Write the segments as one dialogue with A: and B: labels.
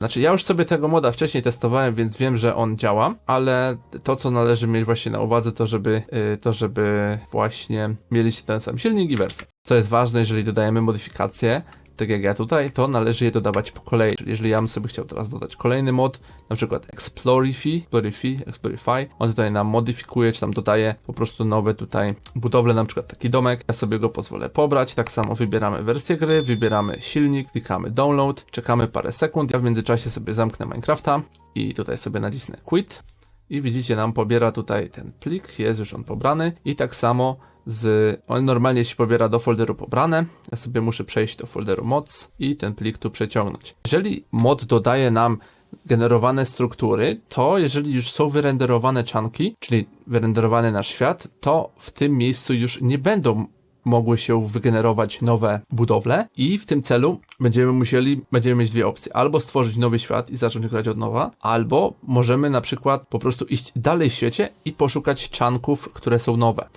A: Znaczy, ja już sobie tego moda wcześniej testowałem, więc wiem, że on działa, ale to, co należy mieć właśnie na uwadze, to żeby, yy, to żeby właśnie mieliście ten sam silnik i wersję. Co jest ważne, jeżeli dodajemy modyfikacje, tak jak ja tutaj, to należy je dodawać po kolei. Czyli jeżeli ja bym sobie chciał teraz dodać kolejny mod, na przykład Explorify, Explorify, Explorify, on tutaj nam modyfikuje, czy tam dodaje po prostu nowe tutaj budowle, na przykład taki domek, ja sobie go pozwolę pobrać, tak samo wybieramy wersję gry, wybieramy silnik, klikamy download, czekamy parę sekund, ja w międzyczasie sobie zamknę Minecrafta i tutaj sobie nacisnę quit. I widzicie, nam pobiera tutaj ten plik, jest już on pobrany. I tak samo z, on normalnie się pobiera do folderu pobrane, ja sobie muszę przejść do folderu mods i ten plik tu przeciągnąć. Jeżeli mod dodaje nam generowane struktury, to jeżeli już są wyrenderowane czanki, czyli wyrenderowany nasz świat, to w tym miejscu już nie będą mogły się wygenerować nowe budowle i w tym celu będziemy musieli, będziemy mieć dwie opcje. Albo stworzyć nowy świat i zacząć grać od nowa, albo możemy na przykład po prostu iść dalej w świecie i poszukać czanków, które są nowe.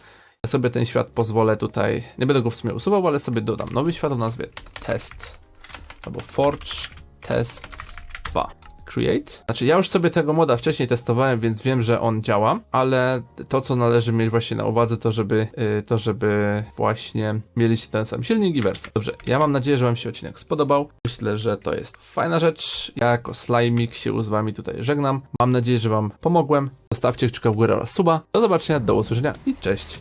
A: Ja sobie ten świat pozwolę tutaj, nie będę go w sumie usuwał, ale sobie dodam nowy świat o nazwie Test albo Forge Test 2. Create. Znaczy, ja już sobie tego moda wcześniej testowałem, więc wiem, że on działa, ale to, co należy mieć właśnie na uwadze, to żeby, yy, to żeby właśnie mieliście ten sam silnik i wersję. Dobrze, ja mam nadzieję, że Wam się odcinek spodobał. Myślę, że to jest fajna rzecz. Ja jako Slimik się z Wami tutaj żegnam. Mam nadzieję, że Wam pomogłem. Zostawcie kciuka w górę oraz suba. Do zobaczenia, do usłyszenia i cześć.